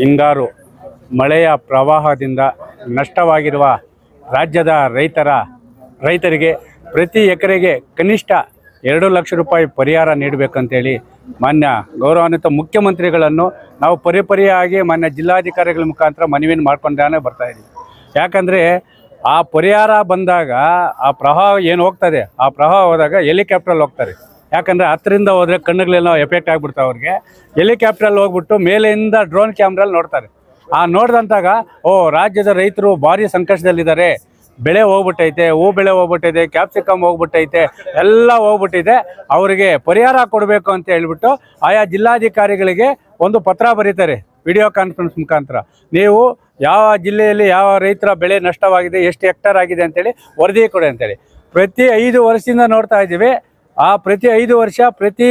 ಹಿಂಗಾರು ಮಳೆಯ ಪ್ರವಾಹದಿಂದ ನಷ್ಟವಾಗಿರುವ ರಾಜ್ಯದ ರೈತರ ರೈತರಿಗೆ ಪ್ರತಿ ಎಕರೆಗೆ ಕನಿಷ್ಠ ಎರಡು ಲಕ್ಷ ರೂಪಾಯಿ ಪರಿಹಾರ ನೀಡಬೇಕಂತೇಳಿ ಮಾನ್ಯ ಗೌರವಾನ್ವಿತ ಮುಖ್ಯಮಂತ್ರಿಗಳನ್ನು ನಾವು ಪರಿಪರಿಯಾಗಿ ಮಾನ್ಯ ಜಿಲ್ಲಾಧಿಕಾರಿಗಳ ಮುಖಾಂತರ ಮನವಿಯನ್ನು ಮಾಡ್ಕೊಂಡಾನೆ ಬರ್ತಾ ಇದ್ದೀವಿ. ಯಾಕಂದರೆ ಆ ಪರಿಹಾರ ಬಂದಾಗ ಆ ಪ್ರವಾಹ ಏನು ಹೋಗ್ತದೆ? ಆ ಪ್ರವಾಹ ಹೋದಾಗ ಹೆಲಿಕಾಪ್ಟ್ರಲ್ಲಿ ಹೋಗ್ತಾರೆ. ಯಾಕಂದರೆ ಹತ್ತರಿಂದ ಹೋದರೆ ಕಣ್ಣುಗಳೆಲ್ಲ ಎಫೆಕ್ಟ್ ಆಗಿಬಿಡ್ತಾವೆ ಅವ್ರಿಗೆ. ಹೆಲಿಕಾಪ್ಟ್ರಲ್ಲಿ ಹೋಗ್ಬಿಟ್ಟು ಮೇಲೆಯಿಂದ ಡ್ರೋನ್ ಕ್ಯಾಮ್ರಲ್ಲಿ ನೋಡ್ತಾರೆ. ಆ ನೋಡ್ದಂತಾಗ, ಓ, ರಾಜ್ಯದ ರೈತರು ಭಾರಿ ಸಂಕಷ್ಟದಲ್ಲಿದ್ದಾರೆ. ಬೆಳೆ ಹೋಗ್ಬಿಟ್ಟೈತೆ, ಹೂ ಬೆಳೆ ಹೋಗ್ಬಿಟ್ಟೈತೆ ಕ್ಯಾಪ್ಸಿಕಮ್ ಹೋಗ್ಬಿಟ್ಟೈತೆ, ಎಲ್ಲ ಹೋಗ್ಬಿಟ್ಟಿದೆ. ಅವರಿಗೆ ಪರಿಹಾರ ಕೊಡಬೇಕು ಅಂತ ಹೇಳ್ಬಿಟ್ಟು ಆಯಾ ಜಿಲ್ಲಾಧಿಕಾರಿಗಳಿಗೆ ಒಂದು ಪತ್ರ ಬರೀತಾರೆ ವಿಡಿಯೋ ಕಾನ್ಫರೆನ್ಸ್ ಮುಖಾಂತರ. ನೀವು ಯಾವ ಜಿಲ್ಲೆಯಲ್ಲಿ ಯಾವ ರೈತರ ಬೆಳೆ ನಷ್ಟವಾಗಿದೆ, ಎಷ್ಟು ಹೆಕ್ಟರ್ ಆಗಿದೆ ಅಂತೇಳಿ ವರದಿ ಕೊಡಿ ಅಂತೇಳಿ. ಪ್ರತಿ ಐದು ವರ್ಷದಿಂದ ನೋಡ್ತಾ ಇದ್ದೀವಿ. ಆ ಪ್ರತಿ ಐದು ವರ್ಷ ಪ್ರತಿ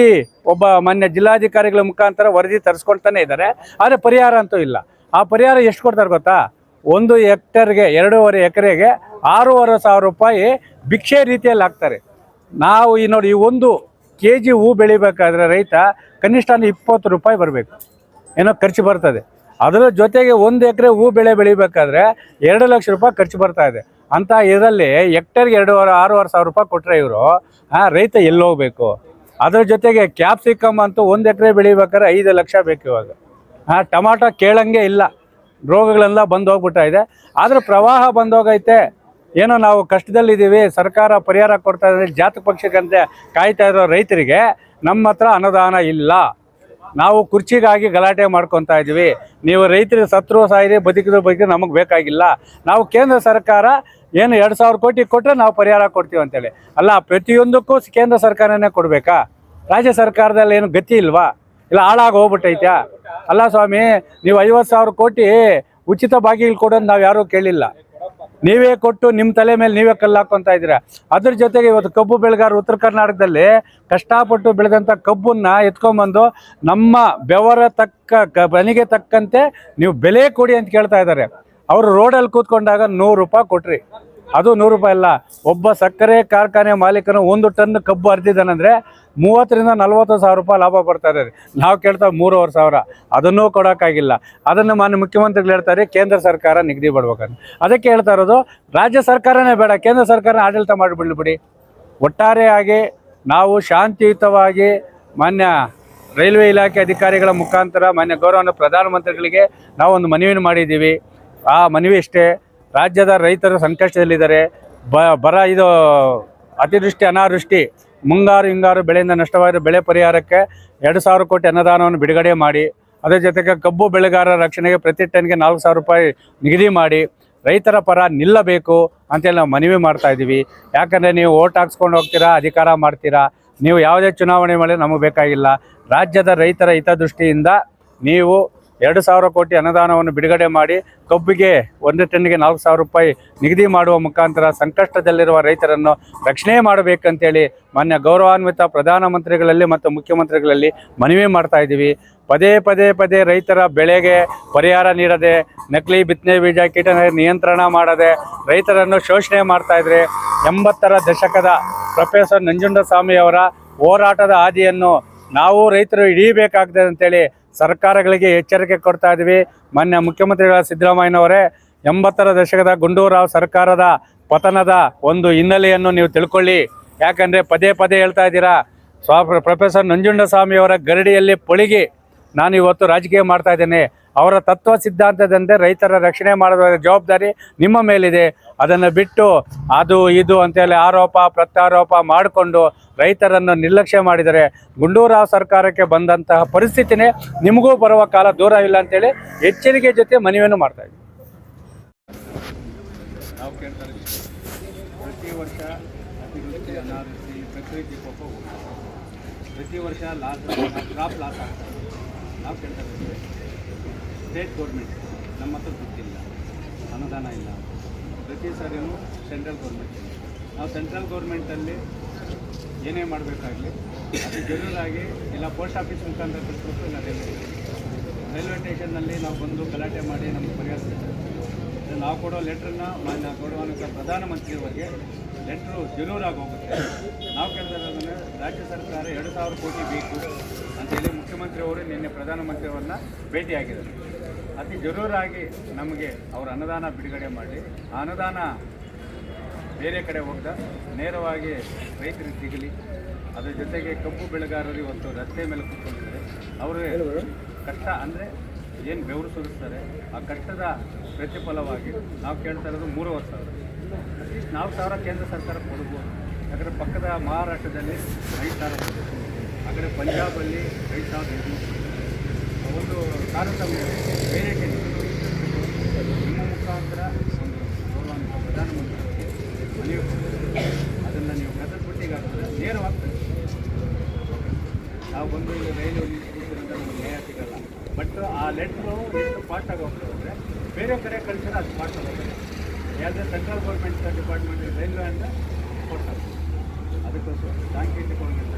ಒಬ್ಬ ಮಾನ್ಯ ಜಿಲ್ಲಾಧಿಕಾರಿಗಳ ಮುಖಾಂತರ ವರದಿ ತರಿಸ್ಕೊಳ್ತಾನೆ ಇದ್ದಾರೆ. ಆದರೆ ಪರಿಹಾರ ಅಂತೂ ಇಲ್ಲ. ಆ ಪರಿಹಾರ ಎಷ್ಟು ಕೊಡ್ತಾರೆ ಗೊತ್ತಾ? ಒಂದು ಹೆಕ್ಟರ್ಗೆ, ಎರಡೂವರೆ ಎಕರೆಗೆ ಆರೂವರೆ ಸಾವಿರ ರೂಪಾಯಿ ಭಿಕ್ಷೆ ರೀತಿಯಲ್ಲಿ ಹಾಕ್ತಾರೆ. ನಾವು ಈ ನೋಡಿ ಈ ಒಂದು ಕೆ ಜಿ ಹೂ ಬೆಳಿಬೇಕಾದ್ರೆ ರೈತ ಕನಿಷ್ಠ ಇಪ್ಪತ್ತು ರೂಪಾಯಿ ಬರಬೇಕು. ಏನೋ ಖರ್ಚು ಬರ್ತದೆ. ಅದರ ಜೊತೆಗೆ ಒಂದು ಎಕರೆ ಹೂ ಬೆಳೆ ಬೆಳಿಬೇಕಾದ್ರೆ ಎರಡು ಲಕ್ಷ ರೂಪಾಯಿ ಖರ್ಚು ಬರ್ತಾ ಇದೆ. ಅಂತ ಇದರಲ್ಲಿ ಹೆಕ್ಟರ್ಗೆ ಎರಡೂವರೆ, ಆರೂವರೆ ಸಾವಿರ ರೂಪಾಯಿ ಕೊಟ್ಟರೆ ಇವರು ರೈತ ಎಲ್ಲಿ ಹೋಗ್ಬೇಕು? ಅದ್ರ ಜೊತೆಗೆ ಕ್ಯಾಪ್ಸಿಕಮ್ ಅಂತೂ ಒಂದು ಎಕರೆ ಬೆಳಿಬೇಕಾದ್ರೆ ಐದು ಲಕ್ಷ ಬೇಕು ಇವಾಗ. ಹಾಂ ಟೊಮಾಟೊ ಕೇಳಂಗೆ ಇಲ್ಲ. ರೋಗಗಳೆಲ್ಲ ಬಂದು ಹೋಗ್ಬಿಟ್ಟ ಇದೆ. ಆದರೆ ಪ್ರವಾಹ ಬಂದೋಗೈತೆ ಏನೋ ನಾವು ಕಷ್ಟದಲ್ಲಿದ್ದೀವಿ, ಸರ್ಕಾರ ಪರಿಹಾರ ಕೊಡ್ತಾ ಇದ್ರೆ ಜಾತಕ ಪಕ್ಷಕ್ಕಂತೆ ಕಾಯ್ತಾ ಇರೋ ರೈತರಿಗೆ ನಮ್ಮ ಹತ್ರ ಅನುದಾನ ಇಲ್ಲ. ನಾವು ಕುರ್ಚಿಗಾಗಿ ಗಲಾಟೆ ಮಾಡ್ಕೊತಾ ಇದ್ದೀವಿ. ನೀವು ರೈತರಿಗೆ ಸತ್ರು ಸಾಯಿರಿ, ಬದುಕಿದ್ರು ಬದುಕಿದ್ರೆ ನಮಗೆ ಬೇಕಾಗಿಲ್ಲ. ನಾವು ಕೇಂದ್ರ ಸರ್ಕಾರ ಏನು ಎರಡು ಸಾವಿರ ಕೋಟಿ ಕೊಟ್ಟರೆ ನಾವು ಪರಿಹಾರ ಕೊಡ್ತೀವಿ ಅಂತೇಳಿ. ಅಲ್ಲ, ಪ್ರತಿಯೊಂದಕ್ಕೂ ಕೇಂದ್ರ ಸರ್ಕಾರನೇ ಕೊಡಬೇಕಾ? ರಾಜ್ಯ ಸರ್ಕಾರದಲ್ಲಿ ಏನು ಗತಿ ಇಲ್ವಾ? ಇಲ್ಲ, ಹಾಳಾಗಿ ಹೋಗ್ಬಿಟ್ಟೈತ್ಯಾ? ಅಲ್ಲ ಸ್ವಾಮಿ, ನೀವು ಐವತ್ತು ಸಾವಿರ ಕೋಟಿ ಉಚಿತ ಬಾಗಿಲು ಕೊಡೋದು ನಾವು ಯಾರೂ ಕೇಳಿಲ್ಲ. ನೀವೇ ಕೊಟ್ಟು ನಿಮ್ಮ ತಲೆ ಮೇಲೆ ನೀವೇ ಕಲ್ಲು ಹಾಕೊಂತ ಇದ್ದೀರಾ? ಅದ್ರ ಜೊತೆಗೆ ಇವತ್ತು ಕಬ್ಬು ಬೆಳೆಗಾರರು ಉತ್ತರ ಕರ್ನಾಟಕದಲ್ಲಿ ಕಷ್ಟಪಟ್ಟು ಬೆಳೆದಂಥ ಕಬ್ಬನ್ನ ಎತ್ಕೊಂಬಂದು ನಮ್ಮ ಬೆವರ ತಕ್ಕ ಬನಿಗೆ ತಕ್ಕಂತೆ ನೀವು ಬೆಲೆ ಕೊಡಿ ಅಂತ ಕೇಳ್ತಾ ಇದ್ದಾರೆ. ಅವರು ರೋಡಲ್ಲಿ ಕೂತ್ಕೊಂಡಾಗ ನೂರು ರೂಪಾಯಿ ಕೊಟ್ರಿ. ಅದು ನೂರು ರೂಪಾಯಿ ಅಲ್ಲ. ಒಬ್ಬ ಸಕ್ಕರೆ ಕಾರ್ಖಾನೆ ಮಾಲೀಕನು ಒಂದು ಟನ್ ಕಬ್ಬು ಹರಿದಿದ್ದಾನಂದ್ರೆ ಮೂವತ್ತರಿಂದ ನಲವತ್ತು ಸಾವಿರ ರೂಪಾಯಿ ಲಾಭ ಬರ್ತಾ ಇದ್ದಾರೆ ನಾವು ಕೇಳ್ತಾ ಮೂರುವರೆ ಸಾವಿರ. ಅದನ್ನೂ ಕೊಡೋಕ್ಕಾಗಿಲ್ಲ. ಅದನ್ನು ಮಾನ್ಯ ಮುಖ್ಯಮಂತ್ರಿಗಳು ಹೇಳ್ತಾರೆ ಕೇಂದ್ರ ಸರ್ಕಾರ ನಿಗದಿ ಪಡ್ಬೇಕಂತ ಅದಕ್ಕೆ ಹೇಳ್ತಾ ಇರೋದು, ರಾಜ್ಯ ಸರ್ಕಾರನೇ ಬೇಡ, ಕೇಂದ್ರ ಸರ್ಕಾರ ಆಡಳಿತ ಮಾಡಿಬಿಡ್ಬಿಡಿ ಒಟ್ಟಾರೆಯಾಗಿ ನಾವು ಶಾಂತಿಯುತವಾಗಿ ಮಾನ್ಯ ರೈಲ್ವೆ ಇಲಾಖೆ ಅಧಿಕಾರಿಗಳ ಮುಖಾಂತರ ಮಾನ್ಯ ಗೌರವನ ಪ್ರಧಾನಮಂತ್ರಿಗಳಿಗೆ ನಾವು ಒಂದು ಮನವಿಯನ್ನು ಮಾಡಿದ್ದೀವಿ. ಆ ಮನವಿ ಇಷ್ಟೇ. ರಾಜ್ಯದ ರೈತರು ಸಂಕಷ್ಟದಲ್ಲಿದ್ದಾರೆ. ಬ, ಬರ ಇದು ಅತಿವೃಷ್ಟಿ, ಅನಾವೃಷ್ಟಿ, ಮುಂಗಾರು, ಹಿಂಗಾರು ಬೆಳೆಯಿಂದ ನಷ್ಟವಾದ ಬೆಳೆ ಪರಿಹಾರಕ್ಕೆ ಎರಡು ಸಾವಿರ ಕೋಟಿ ಅನುದಾನವನ್ನು ಬಿಡುಗಡೆ ಮಾಡಿ ಅದರ ಜೊತೆಗೆ ಕಬ್ಬು ಬೆಳೆಗಾರರ ರಕ್ಷಣೆಗೆ ಪ್ರತಿ ಟನ್ಗೆ ನಾಲ್ಕು ಸಾವಿರ ರೂಪಾಯಿ ನಿಗದಿ ಮಾಡಿ, ರೈತರ ಪರ ನಿಲ್ಲಬೇಕು ಅಂತೇಳಿ ನಾವು ಮನವಿ ಮಾಡ್ತಾ ಇದ್ದೀವಿ. ಯಾಕಂದರೆ ನೀವು ಓಟ್ ಹಾಕ್ಸ್ಕೊಂಡು ಹೋಗ್ತೀರಾ, ಅಧಿಕಾರ ಮಾಡ್ತೀರಾ, ನೀವು ಯಾವುದೇ ಚುನಾವಣೆ ಮೇಲೆ ನಮಗೆ ಬೇಕಾಗಿಲ್ಲ. ರಾಜ್ಯದ ರೈತರ ಹಿತದೃಷ್ಟಿಯಿಂದ ನೀವು ಎರಡು ಸಾವಿರ ಕೋಟಿ ಅನುದಾನವನ್ನು ಬಿಡುಗಡೆ ಮಾಡಿ ಕಬ್ಬಿಗೆ ಒಂದು ಟನ್ನಿಗೆ ನಾಲ್ಕು ಸಾವಿರ ರೂಪಾಯಿ ನಿಗದಿ ಮಾಡುವ ಮುಖಾಂತರ ಸಂಕಷ್ಟದಲ್ಲಿರುವ ರೈತರನ್ನು ರಕ್ಷಣೆ ಮಾಡಬೇಕಂತೇಳಿ ಮಾನ್ಯ ಗೌರವಾನ್ವಿತ ಪ್ರಧಾನಮಂತ್ರಿಗಳಲ್ಲಿ ಮತ್ತು ಮುಖ್ಯಮಂತ್ರಿಗಳಲ್ಲಿ ಮನವಿ ಮಾಡ್ತಾ ಇದ್ದೀವಿ. ಪದೇ ಪದೇ ಪದೇ ರೈತರ ಬೆಳೆಗೆ ಪರಿಹಾರ ನೀಡದೆ, ನಕಲಿ ಬಿತ್ತನೆ ಬೀಜ ಕೀಟ ನಿಯಂತ್ರಣ ಮಾಡದೆ ರೈತರನ್ನು ಶೋಷಣೆ ಮಾಡ್ತಾ ಇದ್ರೆ ಎಂಬತ್ತರ ದಶಕದ ಪ್ರೊಫೆಸರ್ ನಂಜುಂಡಸ್ವಾಮಿ ಅವರ ಹೋರಾಟದ ಹಾದಿಯನ್ನು ನಾವು ರೈತರು ಹಿಡಿಯಬೇಕಾಗ್ತದೆ ಅಂತೇಳಿ ಸರ್ಕಾರಗಳಿಗೆ ಎಚ್ಚರಿಕೆ ಕೊಡ್ತಾ ಇದ್ದೀವಿ ಮಾನ್ಯ ಮುಖ್ಯಮಂತ್ರಿಗಳ ಸಿದ್ದರಾಮಯ್ಯನವರೇ, ಎಂಬತ್ತರ ದಶಕದ ಗುಂಡೂರಾವ್ ಸರ್ಕಾರದ ಪತನದ ಒಂದು ಹಿನ್ನೆಲೆಯನ್ನು ನೀವು ತಿಳ್ಕೊಳ್ಳಿ. ಯಾಕಂದರೆ ಪದೇ ಪದೇ ಹೇಳ್ತಾ ಇದ್ದೀರಾ, ಸ್ವಾ, ಪ್ರೊಫೆಸರ್ ನಂಜುಂಡಸ್ವಾಮಿಯವರ ಗರಡಿಯಲ್ಲಿ ಪೊಳಿಗಿ ನಾನು ಇವತ್ತು ರಾಜಕೀಯ ಮಾಡ್ತಾ ಇದ್ದೇನೆ. ಅವರ ತತ್ವ ಸಿದ್ಧಾಂತದಂತೆ ರೈತರ ರಕ್ಷಣೆ ಮಾಡುವ ಜವಾಬ್ದಾರಿ ನಿಮ್ಮ ಮೇಲಿದೆ. ಅದನ್ನು ಬಿಟ್ಟು ಅದು, ಇದು ಅಂತೇಳಿ ಆರೋಪ, ಪ್ರತ್ಯಾರೋಪ ಮಾಡಿಕೊಂಡು ರೈತರನ್ನು ನಿರ್ಲಕ್ಷ್ಯ ಮಾಡಿದರೆ ಗುಂಡೂರಾವ್ ಸರ್ಕಾರಕ್ಕೆ ಬಂದಂತಹ ಪರಿಸ್ಥಿತಿನೇ ನಿಮಗೂ ಬರುವ ಕಾಲ ದೂರ ಇಲ್ಲ ಅಂತೇಳಿ ಎಚ್ಚರಿಕೆ ಜೊತೆ ಮನವಿಯನ್ನು ಮಾಡ್ತಾ ಇದ್ದೀವಿ ಪ್ರತಿ ವರ್ಷ ಲಾಸ್ ಕ್ರಾಪ್ ಲಾಸ್ ಆಗ್ತದೆ. ನಾವು ಕೇಳ್ತಾ ಸ್ಟೇಟ್ ಗೌರ್ಮೆಂಟ್ ನಮ್ಮ ಹತ್ರ ದುಡ್ಡಿಲ್ಲ ಅನುದಾನ ಇಲ್ಲ. ಪ್ರತಿ ಸಾರಿಯೂ ಸೆಂಟ್ರಲ್ ಗೌರ್ಮೆಂಟ್ ನಾವು ಸೆಂಟ್ರಲ್ ಗೌರ್ಮೆಂಟಲ್ಲಿ ಏನೇ ಮಾಡಬೇಕಾಗಲಿ, ಅದು ಜನರಾಗಿ ಇಲ್ಲ ಪೋಸ್ಟ್ ಆಫೀಸ್ ಮುಖಾಂತರ ಕಳಿಸ್ಬೇಕು ಇಲ್ಲ ರೈಲ್ವೆ ರೈಲ್ವೆ ಸ್ಟೇಷನ್ನಲ್ಲಿ ನಾವು ಬಂದು ಗಲಾಟೆ ಮಾಡಿ ನಮಗೆ ಪರಿಹರಿಸ್ತೀವಿ ನಾವು ಕೊಡೋ ಲೆಟ್ರನ್ನ ಮಾನ್ಯ ಗೌರವಾನ್ವಿತ ಪ್ರಧಾನಮಂತ್ರಿಯವರಿಗೆ ಲೆಟ್ರು ಜನೂರಾಗಿ ಹೋಗುತ್ತೆ. ನಾವು ಕೇಳಿದ್ರೆ ರಾಜ್ಯ ಸರ್ಕಾರ ಎರಡು ಸಾವಿರ ಕೋಟಿ ಬೇಕು ಅಂತೇಳಿ ಮುಖ್ಯಮಂತ್ರಿಯವರು ನಿನ್ನೆ ಪ್ರಧಾನಮಂತ್ರಿಯವರನ್ನ ಭೇಟಿಯಾಗಿದ್ದಾರೆ. ಅತಿ ಜರೂರಾಗಿ ನಮಗೆ ಅವರ ಅನುದಾನ ಬಿಡುಗಡೆ ಮಾಡಿ, ಆ ಅನುದಾನ ಬೇರೆ ಕಡೆ ಹೋಗ್ದ, ನೇರವಾಗಿ ರೈತರಿಗೆ ಸಿಗಲಿ, ಅದರ ಜೊತೆಗೆ ಕಬ್ಬು ಬೆಳೆಗಾರರು ಒಂದು ರಸ್ತೆ ಮೇಲೆ ಕೂತ್ಕೊಂಡಿದ್ದಾರೆ. ಅವರು ಕಷ್ಟ ಅಂದರೆ ಏನು ಬೆವರು ಸುರಿಸ್ತಾರೆ, ಆ ಕಷ್ಟದ ಪ್ರತಿಫಲವಾಗಿ ನಾವು ಕೇಳ್ತಾ ಇರೋದು ಮೂರುವರೆ ಸಾವಿರ. ಅಟ್ಲೀಸ್ಟ್ ನಾಲ್ಕು ಸಾವಿರ ಕೇಂದ್ರ ಸರ್ಕಾರ ಕೊಡ್ಬೋದು ಯಾಕಂದರೆ ಪಕ್ಕದ ಮಹಾರಾಷ್ಟ್ರದಲ್ಲಿ ಐದು ಸಾವಿರ ಆ ಕಡೆ ಪಂಜಾಬಲ್ಲಿ ಐದು ಸಾವಿರದ ಒಂದು ಕಾರ್ಯಕ್ರಮ ಬೇರೆ ನಿಮ್ಮ ಮುಖಾಂತರ ಒಂದು ಪ್ರಧಾನಮಂತ್ರಿಯವರಿಗೆ ಮನವಿ ಕೊಡ್ತೀವಿ ಅದನ್ನು ನೀವು ಹಾಕಿದ್ರೆ ನೇರವಾಗಿ ನಾವು ಬಂದು ಇಲ್ಲಿ ರೈಲು ನಿಲ್ಲಿಸಿದ್ರಿಂದ ನಮಗೆ ನ್ಯಾಯ ಸಿಗಲ್ಲ. ಬಟ್ ಆ ಲೆಟ್ರು ಎಷ್ಟು ಫಾಸ್ಟಾಗಿ ಹೋಗ್ತದೆ, ಬೇರೆ ಕಡೆ ಕಳಿಸಿದ್ರೆ ಅದು ಫಾಸ್ಟಾಗಿ ಹೋಗ್ತದೆ. ಯಾವುದೇ ಸೆಂಟ್ರಲ್ ಗೌರ್ಮೆಂಟ್ ಡಿಪಾರ್ಟ್ಮೆಂಟ್ ರೈಲ್ವೆ ಅಂದರೆ ಕೊಡ್ತಾರೆ. ಅದಕ್ಕೋಸ್ಕರ ಬ್ಯಾಂಕ್ ರೈತರನ್ನು